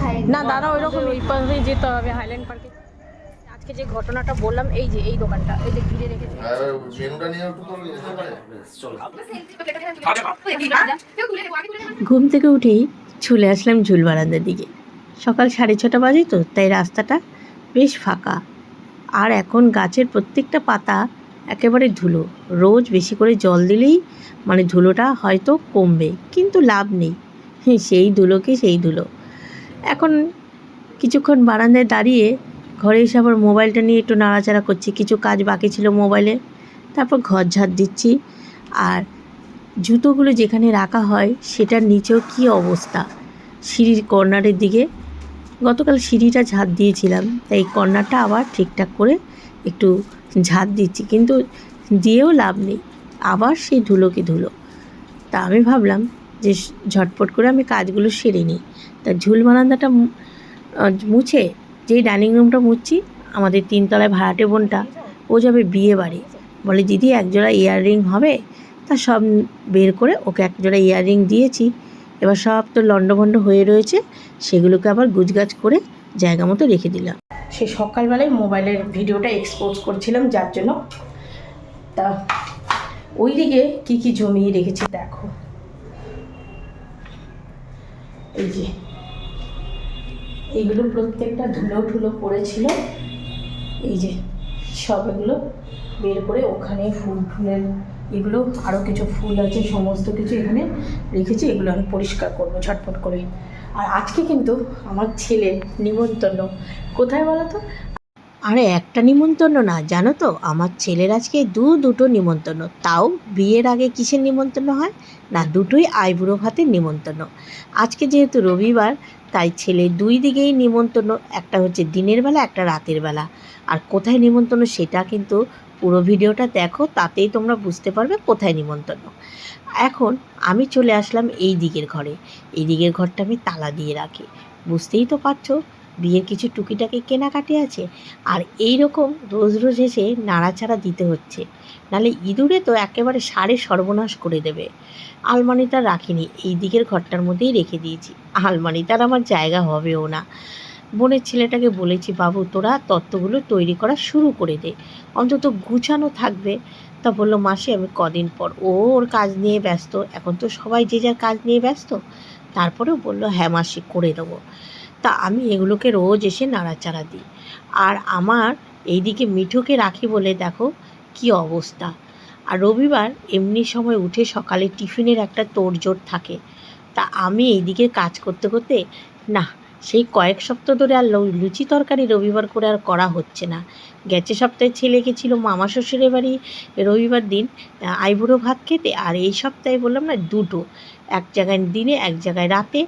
খাই না দাদা ওই রকম এই পাশে যেতে হবে হাইল্যান্ড পার্কে আজকে যে ঘটনাটা বললাম এই যে এই দোকানটা এই যে ঘিরে রেখেছে। ঘুম থেকে উঠেই চলে আসলাম ঝুল বারান্দার দিকে। সকাল সাড়ে ছটা বাজে তো তাই রাস্তাটা বেশ ফাঁকা। আর এখন গাছের প্রত্যেকটা পাতা একেবারে ধুলো। রোজ বেশি করে জল দিলেই মানে ধুলোটা হয়তো কমবে কিন্তু লাভ নেই। হ্যাঁ, সেই ধুলোকে সেই ধুলো। এখন কিছুক্ষণ বারান্দায় দাঁড়িয়ে ঘরে এসে আবার মোবাইলটা নিয়ে একটু নাড়াচাড়া করছি। কিছু কাজ বাকি ছিল মোবাইলে। তারপর ঘর ঝাড় দিচ্ছি। আর জুতোগুলো যেখানে রাখা হয়, সেটার নিচেও কী অবস্থা? সিঁড়ির কর্নারের দিকে। গতকাল সিঁড়িটা ঝাঁট দিয়েছিলাম, তাই কর্নারটা আবার ঠিকঠাক করে একটু ঝাঁট দিচ্ছি। কিন্তু দিয়েও লাভ নেই। আবার সেই ধুলোকে ধুলো। তা আমি ভাবলাম যে ঝটপট করে আমি কাজগুলো সেরে নিই। তা ঝুল বারান্দাটা মুছে যেই ডাইনিং রুমটা মুছছি, আমাদের তিনতলায় ভাড়াটে বোনটা, ও যাবে বিয়ে বাড়ি। বলে, দিদি, একজোড়া ইয়াররিং হবে? তা সব বের করে ওকে একজোড়া ইয়াররিং দিয়েছি। এবার সব তো লণ্ডভণ্ড হয়ে রয়েছে, সেগুলোকে আবার গুজগাছ করে জায়গা মতো রেখে দিলাম। সে সকালবেলায় মোবাইলের ভিডিওটা এক্সপোজ করছিলাম, যার জন্য তা ওই দিকে কী কী জমিয়ে রেখেছি, দেখো। এই যে এইগুলো প্রত্যেকটা ধুলো ঠুলো পড়েছিল। এই যে সব এগুলো বের করে ওখানে ফুল ফুলের এগুলো আরও কিছু ফুল আছে, সমস্ত কিছু এখানে রেখেছি, এগুলো আমি পরিষ্কার করব ঝটপট করে। আর আজকে কিন্তু আমার ছেলে নিমন্ত্রণ। কোথায় বলো তো? আরে একটা নিমন্ত্রণ না, জানো তো? আমার ছেলের আজকে দু দুটো নিমন্ত্রণ। তাও বিয়ের আগে কিসের নিমন্ত্রণ হয়? না, দুটোই আইবুড়ো ভাতের নিমন্ত্রণ। আজকে যেহেতু রবিবার তাই ছেলে দুই দিকেই নিমন্ত্রণ একটা হচ্ছে দিনের বেলা, একটা রাতের বেলা। আর কোথায় নিমন্ত্রণ সেটা কিন্তু পুরো ভিডিওটা দেখো, তাতেই তোমরা বুঝতে পারবে কোথায় নিমন্ত্রণ। এখন আমি চলে আসলাম এই দিকের ঘরে। এই দিকের ঘরটা আমি তালা দিয়ে রাখি। বুঝতেই তো পারছ, বিয়ের কিছু টুকিটাকি কেনাকাটি আছে। আর এই রকম রোজ রোজ এসে নাড়াচাড়া দিতে হচ্ছে। নাহলে ইঁদুরে তো একেবারে সারে সর্বনাশ করে দেবে। আলমারিটা রাখিনি, এই দিকের ঘরটার মধ্যেই রেখে দিয়েছি। আলমারিটার আমার জায়গা হবেও না। বোনের ছেলেটাকে বলেছি, বাবু, তোরা তত্ত্বগুলো তৈরি করা শুরু করে দে। অন্তত গুছানো থাকবে। তা বলল, মাসি, আমি কদিন পর। ও ওর কাজ নিয়ে ব্যস্ত। এখন তো সবাই যে যার কাজ নিয়ে ব্যস্ত। তারপরেও বলল হ্যাঁ মাসি, করে দেবো। তা আমি এগুলোকে রোজ এসে নাড়াচাড়া দিই। আর আমার এইদিকে মিঠুকে রাখি বলে, দেখো কি অবস্থা? আর রবিবার এমনি সময় উঠে সকালে টিফিনের একটা তোড়জোড় থাকে। তা আমি এইদিকে কাজ করতে করতে, না, সেই কয়েক সপ্তাহ ধরে আর লুচি তরকারি রবিবার করে আর করা হচ্ছে না। গেছে সপ্তাহে ছেলে গেছিল, মামা শ্বশুরের বাড়ি রবিবার দিন আইবুড়ো ভাত খেতে। আর এই সপ্তাহে বললাম না, দুটো। এক জায়গায় দিনে, এক জায়গায় রাতে।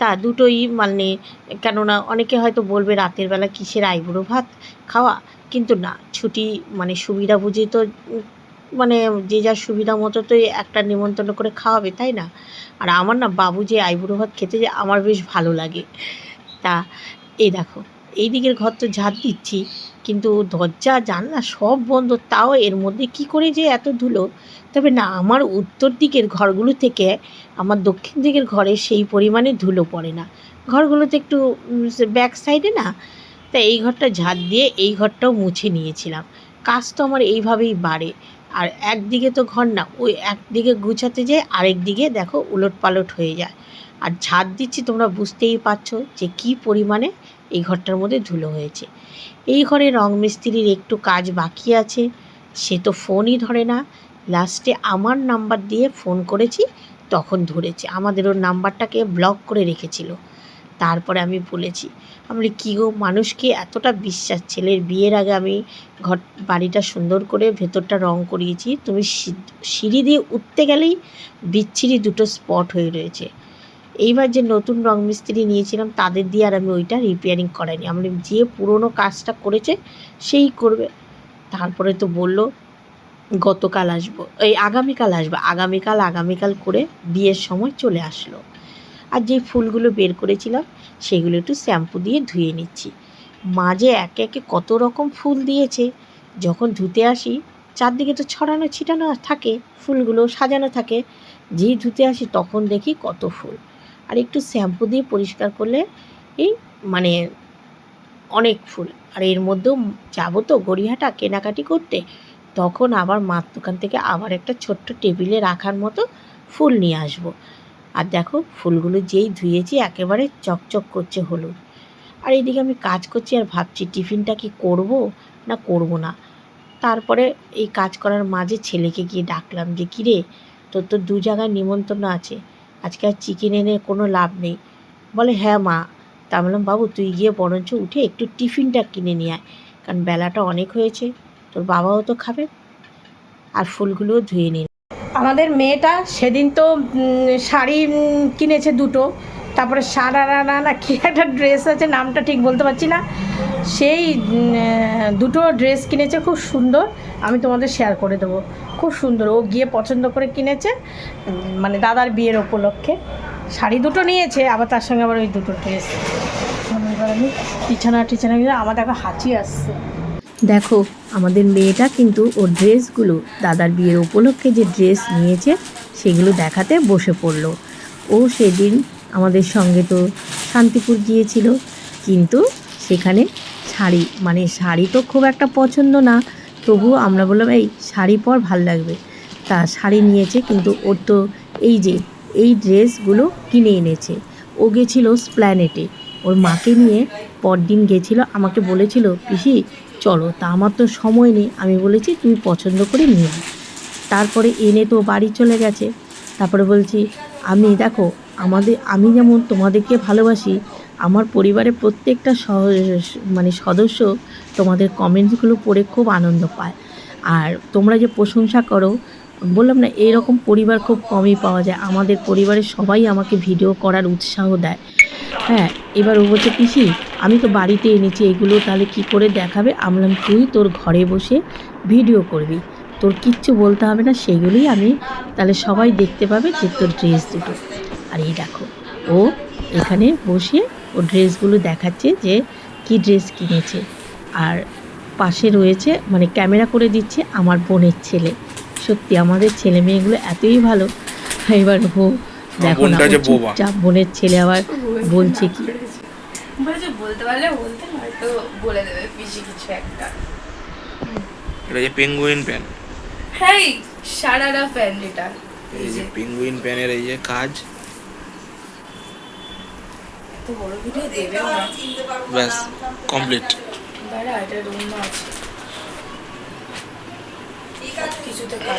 তা দুটোই মানে কেননা অনেকে হয়তো বলবে রাতের বেলা কিসের আইবুড়ো ভাত খাওয়া? কিন্তু না, ছুটি মানে সুবিধা বুঝে তো মানে যে যার সুবিধা মতো তো একটা নিমন্ত্রণ করে খাওয়াবে, তাই না? আর আমার না বাবু যে আইবুড়ো ভাত খেতে যে আমার বেশ ভালো লাগে। তা এই দেখো, এই দিকের ঘর তো ঝাঁট দিচ্ছি, কিন্তু দরজা, জানলা সব বন্ধ, তাও এর মধ্যে কি করে যে এত ধুলো? তবে না, আমার উত্তর দিকের ঘরগুলো থেকে আমার দক্ষিণ দিকের ঘরে সেই পরিমাণে ধুলো পড়ে না। ঘরগুলোতে একটু ব্যাক সাইডে না তা এই ঘরটা ঝাঁট দিয়ে এই ঘরটাও মুছে নিয়েছিলাম। কাজ তো আমার এইভাবেই বাড়ে। আর একদিকে তো ঘর না, ওই একদিকে গুছাতে যায় আরেক দিকে দেখো উলট পালট হয়ে যায়। আর ঝাঁট দিচ্ছি তোমরা বুঝতেই পারছ যে কি পরিমাণে এই ঘরটার মধ্যে ধুলো হয়েছে। এই ঘরে রং মিস্ত্রির একটু কাজ বাকি আছে, সে তো ফোনই ধরে না। লাস্টে আমার নাম্বার দিয়ে ফোন করেছি, তখন ধরেছে। আমাদের ওর নাম্বারটাকে ব্লক করে রেখেছিল। তারপরে আমি বলেছি। আমি কী গো মানুষকে এতটা বিশ্বাস? ছেলের বিয়ের আগে আমি ঘর, বাড়িটা সুন্দর করে ভেতরটা রং করিয়েছি। তুমি সিঁড়ি দিয়ে উঠতে গেলেই বিচ্ছিরি দুটো স্পট হয়ে রয়েছে। এইবার যে নতুন রং মিস্ত্রি নিয়েছিলাম, তাদের দিয়ে আর আমি ওইটা রিপেয়ারিং করাইনি। আমি যে পুরনো কাজটা করেছে, সেই করবে। তারপরে তো বলল, গতকাল আসব। এই আগামীকাল আসব। আগামীকাল আগামীকাল করে বিয়ের সময় চলে আসলো। আর যে ফুলগুলো বের করেছিলাম, সেগুলো একটু শ্যাম্পু দিয়ে ধুয়ে নিচ্ছি। মাঝে একে একে কত রকম ফুল দিয়েছে। যখন ধুতে আসি, চারদিকে তো ছড়ানো ছিটানো থাকে, ফুলগুলো সাজানো থাকে। যেই ধুতে আসি, তখন দেখি কত ফুল। আর একটু শ্যাম্পু দিয়ে পরিষ্কার করলে এই মানে অনেক ফুল। আর এর মধ্যেও যাব তো গড়িয়াহাটা কেনাকাটি করতে, তখন আবার মার দোকান থেকে আবার একটা ছোট্ট টেবিলে রাখার মতো ফুল নিয়ে আসব। আর দেখো, ফুলগুলো যেই ধুয়েছি একেবারে চকচক করছে হলুদ। আর এদিকে আমি কাজ করছি আর ভাবছি, টিফিনটা কি করব না করব না? তারপরে এই কাজ করার মাঝে ছেলেকে গিয়ে ডাকলাম যে, কিরে, তোর তো দু জায়গায় নিমন্ত্রণ আছে। আজকে আর চিকেন এনে কোনো লাভ নেই। বলে হ্যাঁ মা। তা বললাম, বাবু, তুই গিয়ে বরঞ্চ উঠে একটু টিফিনটা কিনে নিয়ে আয়, কারণ বেলাটা অনেক হয়েছে। তোর বাবাও তো খাবে। আর ফুলগুলোও ধুয়ে নিন আমাদের মেয়েটা সেদিন তো শাড়ি কিনেছে দুটো। তারপরে সারারা না কি একটা ড্রেস আছে, নামটা ঠিক বলতে পারছি না। সেই দুটো ড্রেস কিনেছে, খুব সুন্দর। আমি তোমাদের শেয়ার করে দেবো। খুব সুন্দর। ও গিয়ে পছন্দ করে কিনেছে মানে দাদার বিয়ের উপলক্ষে। শাড়ি দুটো নিয়েছে, আবার তার সঙ্গে আবার ওই দুটো ড্রেস আমি বিছানা টিছানা আমার দেখো হাঁচি আসছে। দেখো, আমাদের মেয়েটা কিন্তু ওর ড্রেসগুলো, দাদার বিয়ের উপলক্ষে যে ড্রেস নিয়েছে, সেগুলো দেখাতে বসে পড়ল। ও সেদিন আমাদের সঙ্গে তো শান্তিপুর গিয়েছিল, কিন্তু সেখানে শাড়ি মানে শাড়ি তো খুব একটা পছন্দ না, তবুও আমরা বললাম, এই শাড়ি পর ভালো লাগবে। তা শাড়ি নিয়েছে, কিন্তু ওর তো এই যে, এই ড্রেসগুলো কিনে এনেছে। ও গেছিল স্প্ল্যানেটে। ওর মাকে নিয়ে পরদিন গেছিল, আমাকে বলেছিল, পিসি, চলো, তা আমার তো সময় নেই। আমি বলেছি, তুমি পছন্দ করে নিয়ে তারপরে এনে তো বাড়ি চলে গেছে। তারপরে বলছি, আমি, দেখো, আমাদের, আমি যেমন তোমাদেরকে ভালোবাসি, আমার পরিবারের প্রত্যেকটা মানে সদস্য তোমাদের কমেন্টসগুলো পড়ে খুব আনন্দ পায়। আর তোমরা যে প্রশংসা করো, বললাম না, এরকম পরিবার খুব কমই পাওয়া যায়। আমাদের পরিবারের সবাই আমাকে ভিডিও করার উৎসাহ দেয়। হ্যাঁ এবার ও বলছে, পিসি, আমি তো বাড়িতে এনেছি, এগুলো তাহলে কি করে দেখাবে? আমি বললাম, তুই তোর ঘরে বসে ভিডিও করবি। তোর কিচ্ছু বলতে হবে না, সেগুলোই আমি তাহলে সবাই দেখতে পাবে যে তোর ড্রেস দুটো। আর এই দেখো, ও এখানে বসে ও ড্রেসগুলো দেখাচ্ছে যে কি ড্রেস কিনেছে। আর পাশে রয়েছে মানে ক্যামেরা করে দিচ্ছে আমার বোনের ছেলে। সত্যি, আমাদের ছেলে মেয়েগুলো এতই ভালো। এবার ও দেখো না। চুপচাপ বোনের ছেলে আবার বলছে কি? বলেছে বলতে পারলে বলতে হয়তো বলে দেবে পিসি কিছু একটা। এটা যে পেঙ্গুইন প্যান হ্যাঁ সারারা ফ্যান যেটা। এই যে পেঙ্গুইন প্যানের এই যে কাজ। তো বড় ভিডিও দেবে ব্যাস কমপ্লিট দাঁড়া এটা রুম আছে। কিছুতে কাজ।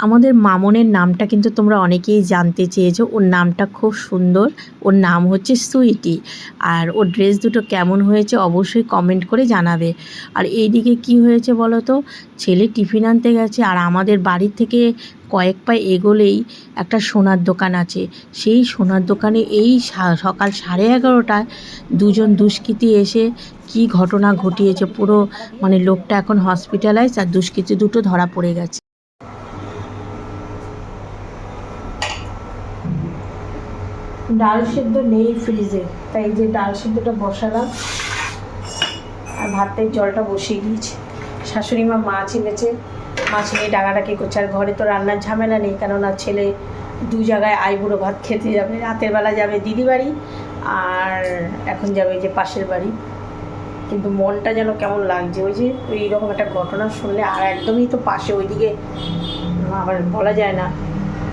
আমাদের মামনের নামটা কিন্তু তোমরা অনেকেই জানতে চেয়েছো। ওর নামটা খুব সুন্দর। ওর নাম হচ্ছে সুইটি। আর ওর ড্রেস দুটো কেমন হয়েছে অবশ্যই কমেন্ট করে জানাবে। আর এইদিকে কি হয়েছে বলো তো? ছেলে টিফিন আনতে গেছে আর আমাদের বাড়ির থেকে কয়েক পায়ে এগোলেই একটা সোনার দোকান আছে। সেই সোনার দোকানে এই সকাল সাড়ে এগারোটায় দুজন দুষ্কৃতী এসে কি ঘটনা ঘটিয়েছে? পুরো মানে লোকটা এখন হসপিটালাইজ আর দুষ্কৃতী দুটো ধরা পড়ে গেছে। ডাল সিদ্ধ নেই ফ্রিজে তাই যে ডাল সিদ্ধটা বসালাম। আর ভাতের জলটা বসিয়ে দিয়েছি। শাশুড়ি মা মাছ এনেছে। মাছ নিয়ে ডাকাডাকি করছে। আর ঘরে তো রান্নার ঝামেলা নেই, কেননা ছেলে দু জায়গায় আইবুড়ো ভাত খেতে যাবে। রাতের বেলা যাবে দিদি বাড়ি, আর এখন যাবে যে পাশের বাড়ি। কিন্তু মনটা যেন কেমন লাগছে। ওই যে ওই রকম একটা ঘটনা শুনলে আর একদমই তো পাশে, ওইদিকে আবার বলা যায় না।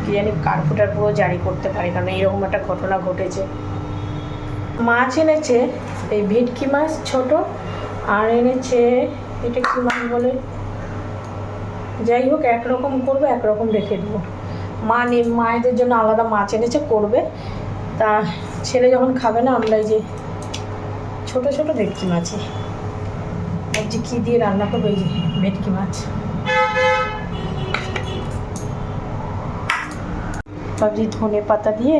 কি জানি কার্পুটার পুরো জারি করতে পারে, কারণ এইরকম একটা ঘটনা ঘটেছে। মাছ এনেছে এই ভেটকি মাছ ছোট, আর এনেছে, এটা কি মাছ বলে? যাই হোক, একরকম করবে, একরকম রেখে দেবো। মা মায়েদের জন্য আলাদা মাছ এনেছে, করবে। তা ছেলে যখন খাবে না, আমরা এই যে ছোট ছোট ভেটকি মাছই ভাবছি কী দিয়ে রান্না করব, এই যে ভেটকি মাছ। ভাবছি ধনে পাতা দিয়ে,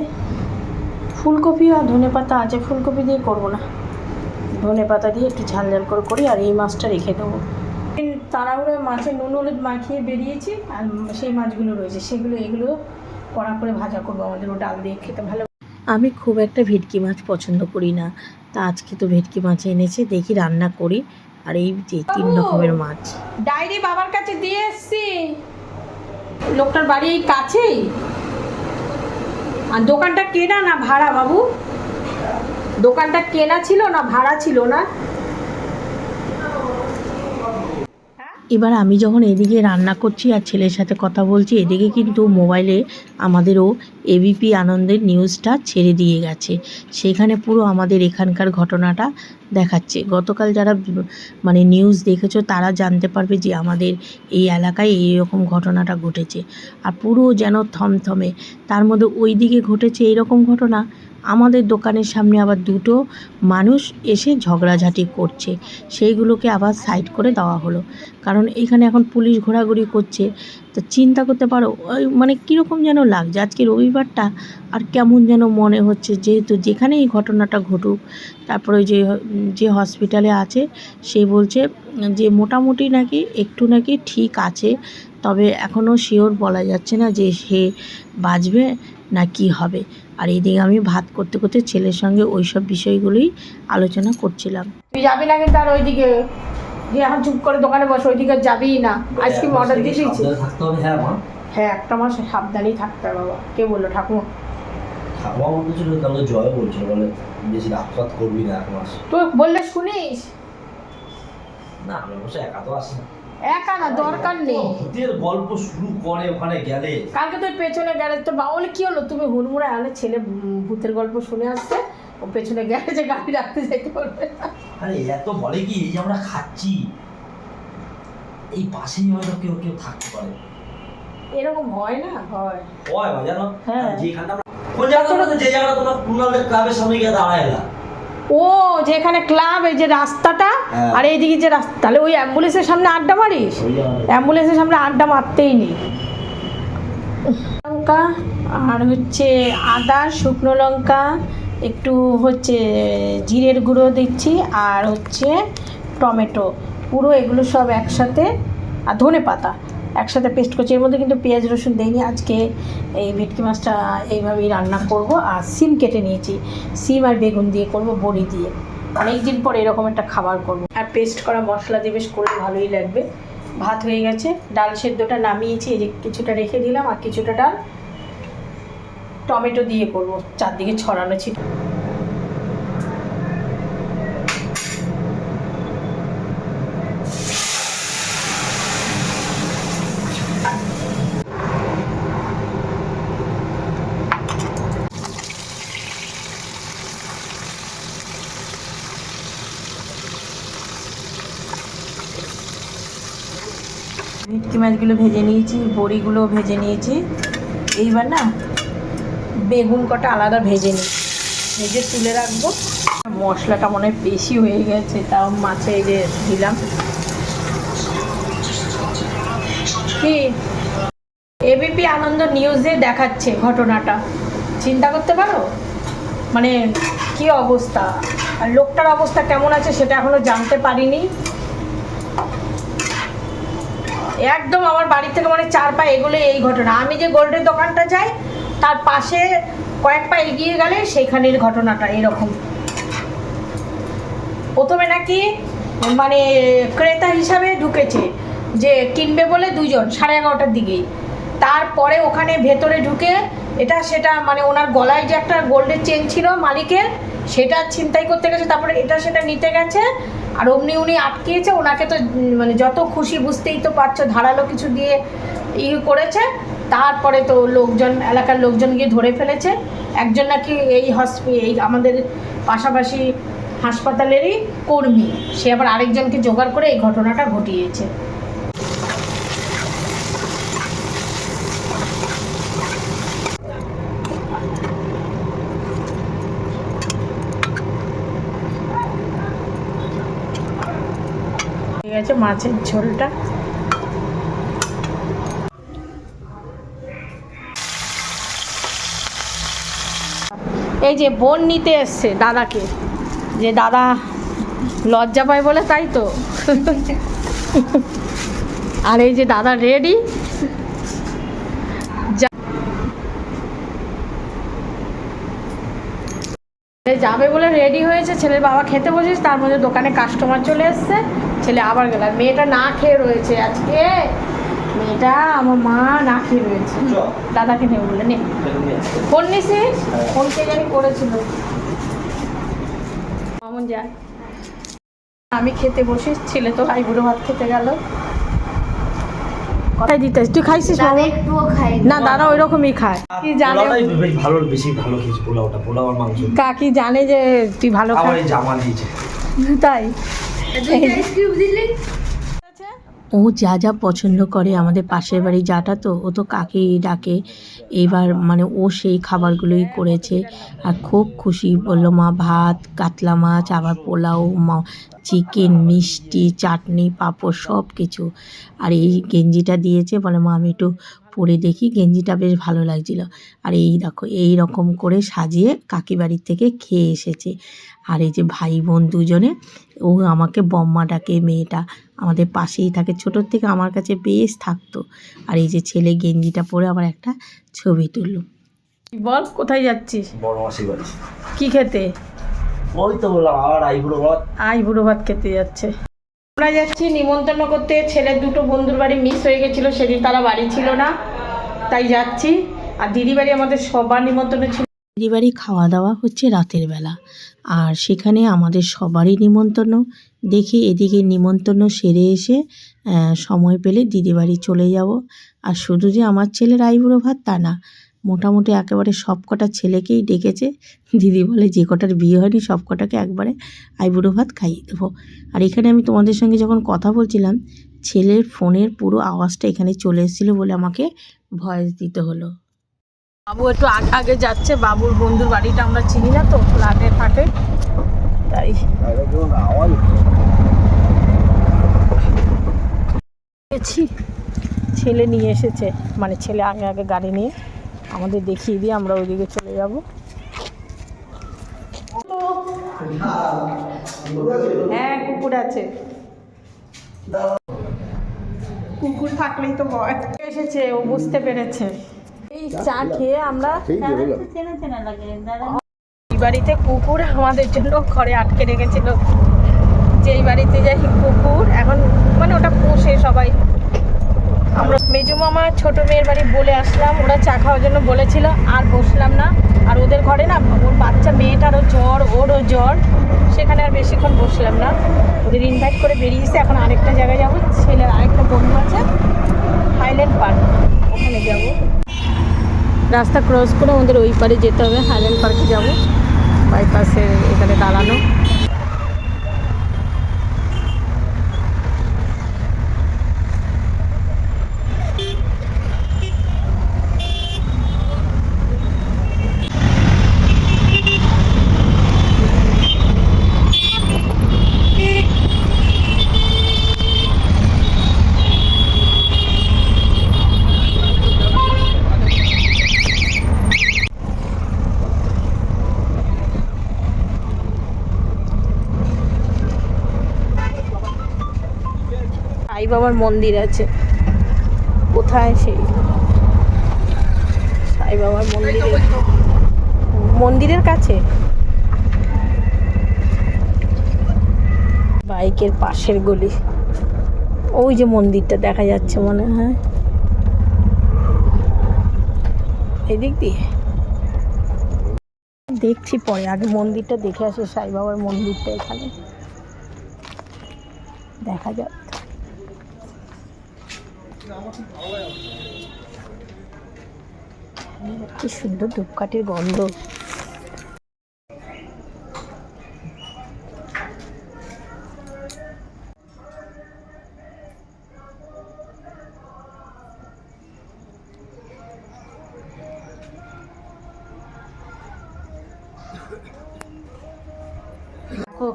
ফুলকপি আর ধনে পাতা আছে ফুলকপি দিয়ে করব না। ধনে পাতা দিয়ে একটু ঝাল ঝাল করে করি আর এই মাছটা রেখে দেবো। তাড়াহুড়ো মাছে নুন হলুদ মাখিয়ে বেরিয়েছি আর সেই মাছগুলো রয়েছে, সেগুলো এগুলো কড়া করে ভাজা করব আমাদের ও ডাল দিয়ে খেতে ভালো। আমি খুব একটা ভেটকি মাছ পছন্দ করি না, তা আজকে তো ভেটকি মাছ এনেছে, দেখি রান্না করি। আর এই যে তিন রকমের মাছ। ডায়েরি বাবার কাছে দিয়ে এসছি। লোকটার বাড়ি এই কাছেই? আর দোকানটা কেনা না ভাড়া বাবু? দোকানটা কেনা ছিল না ভাড়া ছিল না? এবার আমি যখন এদিকে রান্না করছি আর ছেলের সাথে কথা বলছি, এদিকে কিন্তু মোবাইলে আমাদেরও এবিপি আনন্দের নিউজটা ছেড়ে দিয়ে গেছে। সেখানে পুরো আমাদের এখানকার ঘটনাটা দেখাচ্ছে। গতকাল যারা মানে নিউজ দেখেছ, তারা জানতে পারবে যে আমাদের এই এলাকায় এই রকম ঘটনাটা ঘটেছে। আর পুরো যেন থমথমে। তার মধ্যে ওই দিকে ঘটেছে এইরকম ঘটনা। আমাদের দোকানের সামনে আবার দুটো মানুষ এসে ঝগড়াঝাটি করছে। সেইগুলোকে আবার সাইড করে দেওয়া হলো। কারণ এখানে এখন পুলিশ ঘোরাঘুরি করছে। তো চিন্তা করতে পারো, ওই মানে কীরকম যেন লাগছে। আজকে রবিবারটা আর কেমন যেন মনে হচ্ছে, যেহেতু যেখানে এই ঘটনাটা ঘটুক, তারপরে যে যে হসপিটালে আছে, সে বলছে যে মোটামুটি নাকি একটু নাকি ঠিক আছে, তবে এখনও শিওর বলা যাচ্ছে না যে সে বাঁচবে না কি হবে। আর এইদিকে আমি ভাত করতে করতে ছেলের সঙ্গে ওই সব বিষয়গুলোই আলোচনা করছিলাম। তুই যাবি না কিন্তু আর ওইদিকে? যে এখন চুপ করে দোকানে বসে ওইদিকে যাবি না। আইসক্রিম অর্ডার দিয়ে দিয়েছি হ্যাঁ একটা মাস সাবধানেই থাকতে হবে বাবা। কে বলল? ঠাকুমা। খাওয়া মতো তাহলে জয় বলছিল বলে বেশি রাত রাত করবি না এক মাস। তুই বললে শুনিস? না আমি অবশ্য একা তো আসি না। একা না দরকার নেই। ভূতের গল্প শুরু করে ওখানে গেলে। কালকে তুই পেছনে তোর বাবা বলে কি হলো? তুমি হুড়মুড়ে আনে ছেলে ভূতের গল্প শুনে আসছে ও পেছনে গ্যারেজে গাড়ি রাখতে যেতে পারবে না। আরে এত বলে কি এই যে আমরা খাচ্ছি। এই পাশেই হয়তো কেউ কেউ থাকতে পারে। এরকম হয় না? হয়। হয় জানো? হ্যাঁ। যেখানটা কোন জায়গাটা যে জায়গাটা তোমরা ক্লাবের সামনে গিয়ে দাঁড়ায় ও যেখানে ক্লাব এই যে রাস্তাটা হ্যাঁ। আর এইদিকে যে রাস্তা তাহলে ওই অ্যাম্বুলেন্সের সামনে আড্ডা মারিস? অ্যাম্বুলেন্সের সামনে আড্ডা মারতেই নেই। লঙ্কা আর হচ্ছে আদা শুকনো লঙ্কা একটু হচ্ছে জিরের গুঁড়ো দিচ্ছি আর হচ্ছে টমেটো। পুরো এগুলো সব একসাথে, আর ধনে পাতা একসাথে পেস্ট করছি। এর মধ্যে কিন্তু পেঁয়াজ রসুন দেইনি। আজকে এই ভেটকি মাছটা এইভাবেই রান্না করব আর সিম কেটে নিয়েছি। সিম আর বেগুন দিয়ে করব, বড়ি দিয়ে। অনেক দিন পর এরকম একটা খাবার করব। আর পেস্ট করা মশলা দিয়ে বেশ করলে ভালোই লাগবে। ভাত হয়ে গেছে। ডাল সেদ্ধটা নামিয়েছি, এই যে কিছুটা রেখে দিলাম, আর কিছুটা ডাল টমেটো দিয়ে করব, চারদিকে ছড়ানো ছিল। ভেটকি মাছগুলো ভেজে নিয়েছি বড়িগুলো ভেজে নিয়েছি। এইবার না বেগুন কটা আলাদা ভেজে নিই। ভেজে তুলে রাখব। মশলাটা মনে বেশি হয়ে গেছে, তাও মাছে যে দিলাম। কি? এবিপি আনন্দ নিউজে দেখাচ্ছে ঘটনাটা। চিন্তা করতে পারো? মানে কি অবস্থা? আর লোকটার অবস্থা কেমন আছে সেটা এখনও জানতে পারিনি। একদম আমার বাড়ি থেকে মানে চার পা এগুলো এই ঘটনা। আমি যে গোল্ডের দোকানটা যাই তার পাশে কয়েক পা এগিয়ে গেলে সেইখানের ঘটনাটা এরকম। প্রথমে নাকি মানে ক্রেতা হিসাবে ঢুকেছে যে কিনবে বলে দুজন, সাড়ে এগারোটার দিকেই। তারপরে ওখানে ভেতরে ঢুকে এটা সেটা মানে ওনার গলায় যে একটা গোল্ডের চেন ছিল মালিকের সেটা ছিনতাই করতে গেছে, তারপরে এটা সেটা নিতে গেছে, আর অমনি উনি আটকিয়েছে, ওনাকে তো মানে যত খুশি বুঝতেই তো পারছ, ধারালো কিছু দিয়ে ই করেছে, তারপরে তো লোকজন, এলাকার লোকজন গিয়ে ধরে ফেলেছে, একজন নাকি এই হসপি, এই আমাদের পাশাপাশি হাসপাতালেরই কর্মী, সে আবার আরেকজনকে জোগাড় করে এই ঘটনাটা ঘটিয়েছে। হয়েছে মাছের ঝোলটা। এই যে বোন নিতে এসছে দাদাকে। যে দাদা লজ্জা পায় বলে তাই তো। আর এই যে দাদা রেডি। যাবে বলে রেডি হয়েছে, ছেলের বাবা খেতে বসেছে, তার মধ্যে দোকানে কাস্টমার চলে এসছে। ছেলে আবার গেল। আর মেয়েটা না খেয়ে রয়েছে আজকে। মেয়েটা আমার মা না খেয়ে রয়েছে। দাদাকে নেবে বলে নে। ফোন নিছিস? ফোন কে জানি করেছিল। মামন যায় আমি খেতে বসে ছেলে তো ভাই বুড়ো ভাত খেতে গেল। কথাই দিতে তুই খাইছিস খাই না দাদা ওই রকমই খায় কি জানে? ভালো বেশি ভালো খেয়েছি পোলাওটা পোলাও আর মাংস। কাকি জানে যে তুই ভালো এই জামা দিয়েছে। তাই? ও যা যা পছন্দ করে আমাদের পাশের বাড়ি যাটা তো, ও তো কাকে ডাকে। এবার মানে ও সেই খাবারগুলোই করেছে। আর খুব খুশি বলল, মা, ভাত, কাতলা মাছ, আবার পোলাও, মা, চিকেন, মিষ্টি, চাটনি, পাঁপড় সব কিছু আর এই গেঞ্জিটা দিয়েছে, বলে, মা, আমি একটু পরে দেখি, গেঞ্জিটা বেশ ভালো লাগছিল। আর এই দেখো, এই রকম করে সাজিয়ে কাকি বাড়ির থেকে খেয়ে এসেছে। আর এই যে ভাই বোন দুজনে ও আমাকে বম্মা ডাকে মেয়েটা আমাদের পাশেই থাকে। ছোটোর থেকে আমার কাছে বেশ থাকতো। আর এই যে ছেলে গেঞ্জিটা পরে আবার একটা ছবি তুললো। বল কোথায় যাচ্ছিস? বড় মাসি বাড়ি। কি খেতে? ওই তো বললাম আর আইবুড়ো বল আই বুড়ো ভাত খেতে যাচ্ছে। আমরা যাচ্ছি নিমন্ত্রণ করতে। ছেলের দুটো বন্ধুর বাড়ি মিস হয়ে গেছিল সেদিন তারা বাড়ি ছিল না তাই যাচ্ছি। আর দিদি বাড়ি আমাদের সবার নিমন্ত্রণ ছিল। বাড়ি খাওয়া দাওয়া হচ্ছে রাতের বেলা। আর সেখানে আমাদের সবারই নিমন্ত্রণ। দেখি এদিকে নিমন্ত্রণ সেরে এসে সময় পেলে দিদি বাড়ি চলে যাব। আর শুধু যে আমার ছেলের আইবুড়ো ভাত তা না, মোটামুটি একেবারে সব কটা ছেলেকেই ডেকেছে। দিদি বলে, যে কটার বিয়ে হয়নি সব কটাকে একবারে আইবুড়ো ভাত খাইয়ে দেবো। আর এখানে আমি তোমাদের সঙ্গে যখন কথা বলছিলাম, ছেলের ফোনের পুরো আওয়াজটা এখানে চলে এসেছিল বলে আমাকে ভয়েস দিতে হলো। বাবু একটু আগে আগে যাচ্ছে, বাবুর বন্ধুর বাড়িটা আমরা চিনি না তো ফ্ল্যাটে ফাটে তাই। গেছি। ছেলে নিয়ে এসেছে মানে ছেলে আগে আগে গাড়ি নিয়ে। আমাদের দেখিয়ে দিয়ে আমরা ওইদিকে চলে যাব। হ্যাঁ কুকুর আছে। কুকুর থাকলেই তো ভয় এসেছে, ও বুঝতে পেরেছে। এই চা খেয়ে আমরা এই বাড়িতে কুকুর আমাদের জন্য ঘরে আটকে রেখেছিল। যেই বাড়িতে যাই কুকুর এখন মানে ওটা পোষে সবাই। আমরা মেজু মামা, ছোট মেয়ের বাড়ি বলে আসলাম। ওরা চা খাওয়ার জন্য বলেছিল, আর বসলাম না। আর ওদের ঘরে না, ওর বাচ্চা মেয়েটারও জ্বর, ওরও জ্বর। সেখানে আর বেশিক্ষণ বসলাম না। ওদের ইনভাইট করে বেরিয়েছে, এখন আরেকটা জায়গায় যাব। ছেলের আরেকটা বন্ধু আছে হাইল্যান্ড পার্ক ওখানে যাব। রাস্তা ক্রস করে আমাদের ওই পারে যেতে হবে হাইল্যান্ড পার্কে যাব। বাইপাসে এখানে দাঁড়ানো। বাবার মন্দির আছে। কোথায় সেই? সাই বাবার মন্দির মন্দিরের কাছে। বাইকের পাশের গলি। ওই যে মন্দিরটা দেখা যাচ্ছে মনে হয়। এদিক দিয়ে। দেখছি পরে, আগে মন্দিরটা দেখে আসি সাই বাবার মন্দিরটা এখানে। দেখা যাক। কি সুন্দর ধূপকাঠির গন্ধ।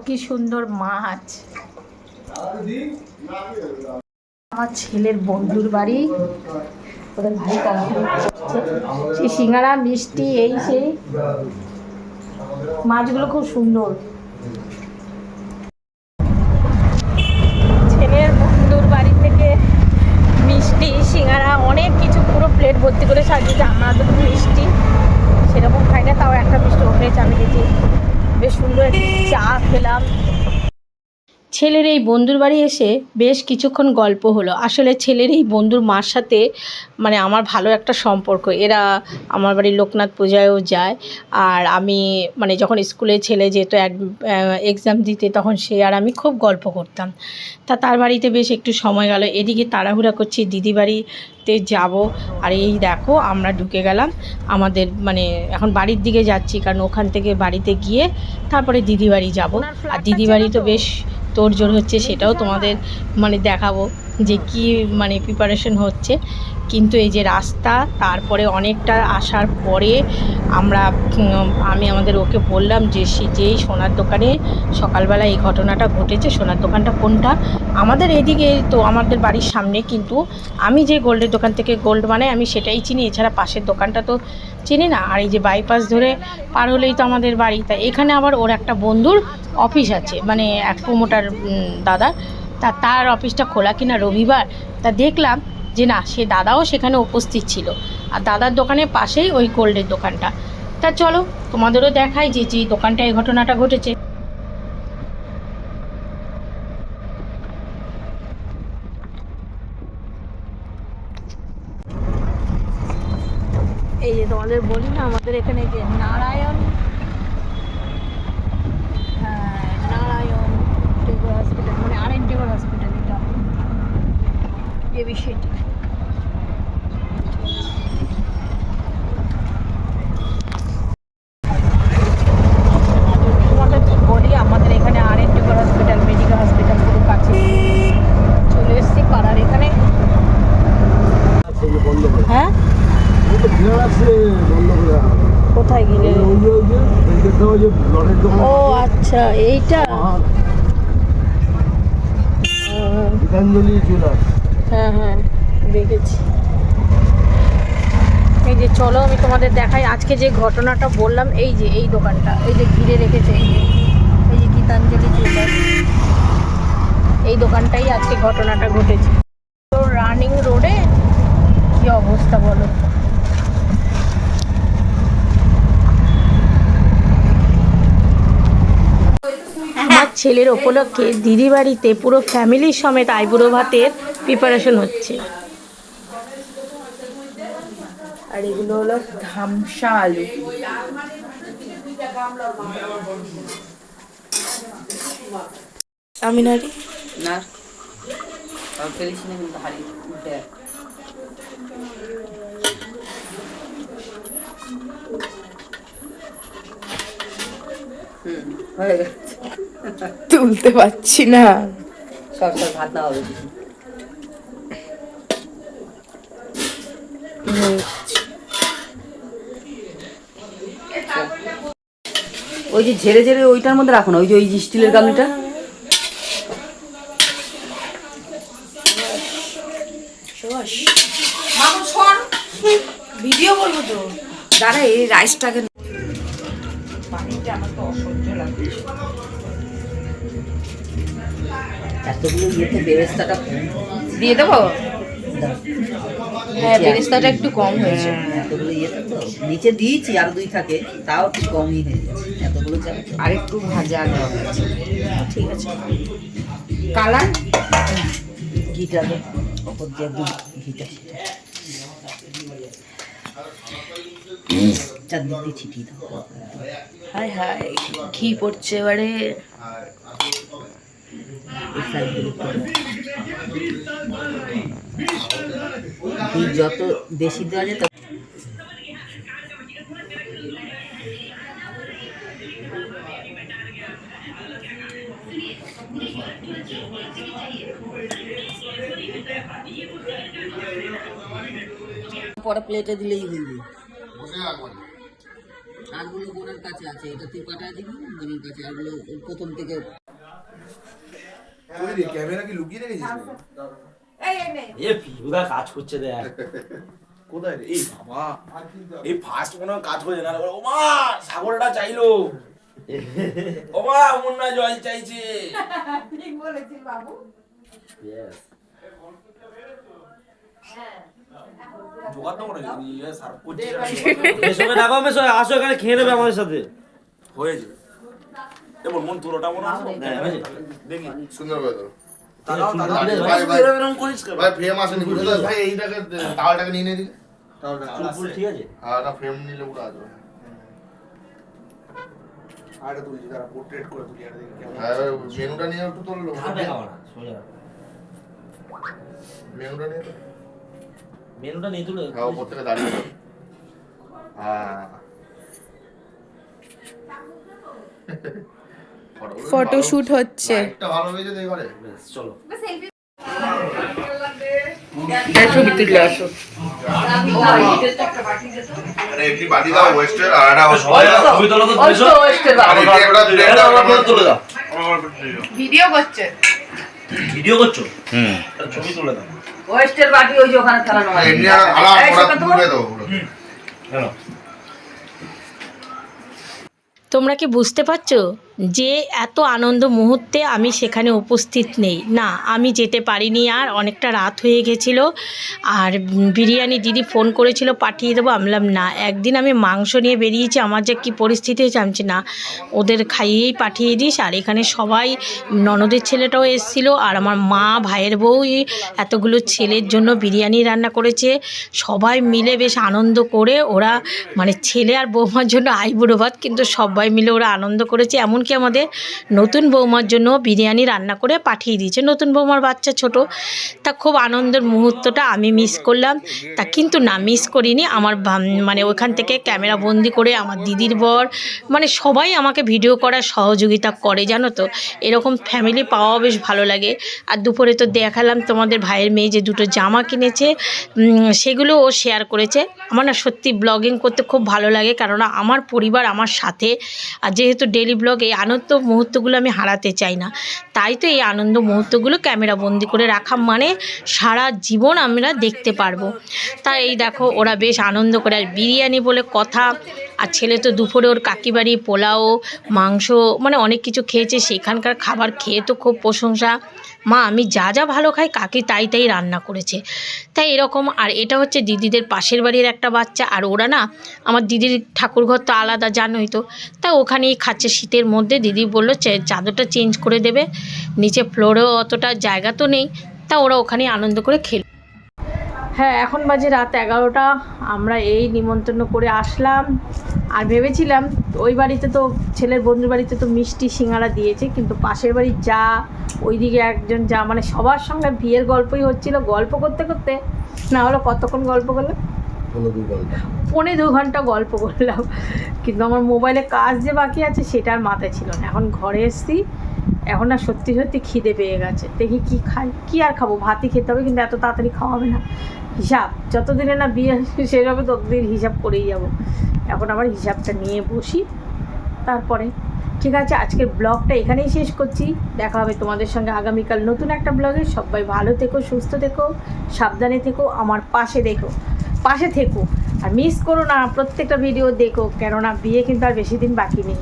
কি সুন্দর মাছ। আমার ছেলের বন্ধুর বাড়ি। ওদের ভাই সেই সিঙ্গারা মিষ্টি এই সেই। মাছগুলো খুব সুন্দর ছেলের বন্ধুর বাড়ি থেকে মিষ্টি সিঙ্গারা অনেক কিছু পুরো প্লেট ভর্তি করে সাজিয়েছে আমরা তো মিষ্টি সেরকম খাই না তাও একটা মিষ্টি ওকে আমি গেছি বেশ সুন্দর একটু চা খেলাম ছেলের এই বন্ধুর বাড়ি এসে বেশ কিছুক্ষণ গল্প হলো। আসলে ছেলের এই বন্ধুর মার সাথে মানে আমার ভালো একটা সম্পর্ক। এরা আমার বাড়ি লোকনাথ পূজায়ও যায়। আর আমি মানে যখন স্কুলে ছেলে যেত এক্সাম দিতে তখন সে আর আমি খুব গল্প করতাম। তা তার বাড়িতে বেশ একটু সময় গেল। এদিকে তাড়াহুড়া করছি দিদি বাড়িতে যাব। আর এই দেখো আমরা ঢুকে গেলাম। আমাদের মানে এখন বাড়ির দিকে যাচ্ছি। কারণ ওখান থেকে বাড়িতে গিয়ে তারপরে দিদি বাড়ি যাব। আর দিদি বাড়ি তো? বেশ তোড়জোড় হচ্ছে সেটাও তোমাদের মানে দেখাবো যে কি মানে প্রিপারেশন হচ্ছে। কিন্তু এই যে রাস্তা, তারপরে অনেকটা আসার পরে আমরা আমি আমাদের ওকে বললাম যে সে যেই সোনার দোকানে সকালবেলা এই ঘটনাটা ঘটেছে, সোনার দোকানটা কোনটা? আমাদের এদিকে তো আমাদের বাড়ির সামনে কিন্তু আমি যে গোল্ডের দোকান থেকে গোল্ড বানাই, আমি সেটাই চিনি। এছাড়া পাশের দোকানটা তো চিনি না। আর এই যে বাইপাস ধরে পার হলেই তো আমাদের বাড়ি। তা এখানে আবার ওর একটা বন্ধুর অফিস আছে মানে এক প্রমোটার দাদা। তা তার অফিসটা খোলা কিনা রবিবার। তা দেখলাম যে না, সে দাদাও সেখানে উপস্থিত ছিল। আর দাদার দোকানের পাশেই ওই গোল্ডের দোকানটা। তা চলো তোমাদেরও দেখাই যে যে দোকানটা এই ঘটনাটা ঘটেছে। এই যে তোমাদের বলি না আমাদের এখানে যে নারায়ণ হ্যাঁ, নারায়ণ হসপিটাল মানে আর এন টেগোর হসপিটাল এটা। এ বিষয়টি তোমাদের বলি আমাদের এখানে R N Tagore hospital medical hospital পুরো কাছে চলে এসেছি পাড়ার এখানে হ্যাঁ কোথায় গেলে ও আচ্ছা এইটা? গীতাঞ্জলি জুয়েলার্স। হ্যাঁ হ্যাঁ দেখেছি। এই যে চলো আমি তোমাদের দেখাই। আজকে যে ঘটনাটা বললাম এই যে এই দোকানটা এই যে ঘিরে রেখেছে এই যে এই যে গীতাঞ্জলি জুয়েলার্স। এই দোকানটাই আজকে ঘটনাটা ঘটেছে তো রানিং রোডে কি অবস্থা বলো আমার ছেলের উপলক্ষে দিদি বাড়িতে পুরো ফ্যামিলির সমেত আইবুড়ো ভাতের প্রিপারেশন হচ্ছে। আর এগুলো হলো ধামসা আলু। তামিনারি না। ফেলিস না হুম হয়ে গেছে। তুলতে পারছি না। সব সব ভাত না হবে। ওই যে ঝেড়ে ঝেড়ে ওইটার মধ্যে রাখো না ওই যে ওই যে স্টিলের গামলিটা। ভিডিও বলব তো। দাঁড়া এই রাইসটাকে এতগুলো ইয়েতে বেরেস্তাটা দিয়ে দেবো? হ্যাঁ বেরেস্তাটা একটু কম হয়েছে। এতগুলো ইয়েতে তো নিচে দিয়েছি আর দুই থাকে তাও একটু কমই হয়ে এতগুলো চাল আর একটু ভাজা দেওয়া হয়েছে। ঠিক আছে। কালার? ঘিটা দে ওপর দিয়ে একদম ঘিটা চারদিক দিয়ে ছিটিয়ে দাও হাই হাই ঘি পড়ছে এবারে। ঘি যত বেশি দেওয়া যায় তত পরে প্লেটে দিলেই হয়ে যাবে আরগুলো বোনের কাছে আছে এটা তুই পাঠায় দিবি বোনের কাছে আরগুলো প্রথম থেকে ক্যামেরা কি লুকিয়ে রেখেছিস এ পিউদা কাজ করছে দেখ। কোথায় রে? এই বাবা। এই ফার্স্ট মনে কাজ না। ও মা সাগরটা চাইলো। ও মা মুন্না জল চাইছে। মেসোকে ডাকো মেসো আসো এখানে খেয়ে নেবে আমাদের সাথে। হয়েছে। এবার মন তোর ওটা মনে আছে দেখি। সুন্দর করে আর মেনুটা নিয়ে একটু তোলো মেনুটা নিয়ে মেনুটা নিয়ে তুলে হ্যাঁ উপর থেকে দাঁড়িয়ে হ্যাঁ। ফটোশুট হচ্ছে। ভিডিও করছে। ভিডিও করছ? হুম। ছবি তুলে দাও। ওয়েস্টের বাটি ওই যে ওখানে ফেলানো হয়। এমনি ওরা তোমরা কি বুঝতে পারছ? যে এত আনন্দ মুহূর্তে আমি সেখানে উপস্থিত নেই। না, আমি যেতে পারিনি আর অনেকটা রাত হয়ে গেছিল আর বিরিয়ানি দিদি ফোন করেছিল পাঠিয়ে দেবো। আমি বললাম, না, একদিন আমি মাংস নিয়ে বেরিয়েছি, আমার যে কী পরিস্থিতি হয়েছে আমি না। ওদের খাইয়েই পাঠিয়ে দিস। আর এখানে সবাই, ননদের ছেলেটাও এসেছিল আর আমার মা, ভাইয়ের বউ এই এতগুলো ছেলের জন্য বিরিয়ানি রান্না করেছে। সবাই মিলে বেশ আনন্দ করে ওরা মানে ছেলে আর বৌমার জন্য আইবুড়ো ভাত, কিন্তু সবাই মিলে ওরা আনন্দ করেছে। এমনকি আমাদের নতুন বৌমার জন্য বিরিয়ানি রান্না করে পাঠিয়ে দিয়েছে। নতুন বৌমার বাচ্চা ছোট, তা খুব আনন্দের মুহূর্তটা আমি মিস করলাম। তা কিন্তু না মিস করিনি। আমার মানে ওখান থেকে ক্যামেরা বন্দি করে আমার দিদির বর মানে সবাই আমাকে ভিডিও করার সহযোগিতা করে, জানো তো? এরকম ফ্যামিলি পাওয়া বেশ ভালো লাগে। আর দুপুরে তো দেখালাম তোমাদের ভাইয়ের মেয়ে যে দুটো জামা কিনেছে সেগুলো ও শেয়ার করেছে। আমার না সত্যি ব্লগিং করতে খুব ভালো লাগে, কেননা আমার পরিবার, আমার সাথে, আর যেহেতু ডেলি ব্লগ এই আনন্দ মুহূর্তগুলো আমি হারাতে চাই না। তাই তো এই আনন্দ মুহূর্তগুলো ক্যামেরা বন্দি করে রাখা মানে সারা জীবন আমরা দেখতে পারব। তাই এই দেখো, ওরা বেশ আনন্দ করে। আর বিরিয়ানি বলে কথা, আর ছেলে তো দুপুরে ওর কাকিবাড়ি পোলাও, মাংস মানে অনেক কিছু খেয়েছে। সেখানকার খাবার খেয়ে তো খুব প্রশংসা। মা, আমি যা যা ভালো খাই কাকি তাই তাই রান্না করেছে। তাই এরকম, আর এটা হচ্ছে দিদিদের পাশের বাড়ির একটা বাচ্চা, আর ওরা না, আমার দিদির ঠাকুরঘর তো আলাদা, জানোই তো। তা ওখানেই খাচ্ছে, শীতের মধ্যে দিদি বলল চাদরটা চেঞ্জ করে দেবে, নিচে ফ্লোরেও অতটা জায়গা তো নেই। তা ওরা ওখানেই আনন্দ করে খেল। হ্যাঁ এখন বাজে রাত এগারোটা। আমরা এই নিমন্ত্রণ করে আসলাম। আর ভেবেছিলাম ওই বাড়িতে তো ছেলের বন্ধুর বাড়িতে তো মিষ্টি সিঙ্গারা দিয়েছে কিন্তু পাশের বাড়ির যা ওইদিকে একজন যা মানে সবার সঙ্গে বিয়ের গল্পই হচ্ছিল। গল্প করতে করতে না হলো কতক্ষণ গল্প করলাম? পৌনে দু ঘণ্টা। গল্প করলাম। কিন্তু আমার মোবাইলে কাজ যে বাকি আছে সেটার মাথায় ছিল না। এখন ঘরে এসছি এখন আর সত্যি সত্যি খিদে পেয়ে গেছে। দেখি কি খাই কি আর খাব? ভাতই খেতে হবে কিন্তু এত তাড়াতাড়ি খাওয়া হবে না। হিসাব। যতদিনে না বিয়ে শেষ হবে ততদিন হিসাব করেই যাব। এখন আবার হিসাবটা নিয়ে বসি। তারপরে, ঠিক আছে, আজকের ব্লগটা এখানেই শেষ করছি। দেখা হবে তোমাদের সঙ্গে আগামীকাল নতুন একটা ব্লগে। সবাই ভালো থেকো, সুস্থ থেকো, সাবধানে থেকো, আমার পাশে দেখো। পাশে থেকো। আর মিস করো না, প্রত্যেকটা ভিডিও দেখো। কেননা, বিয়ে কিন্তু আর বেশি দিন বাকি নেই।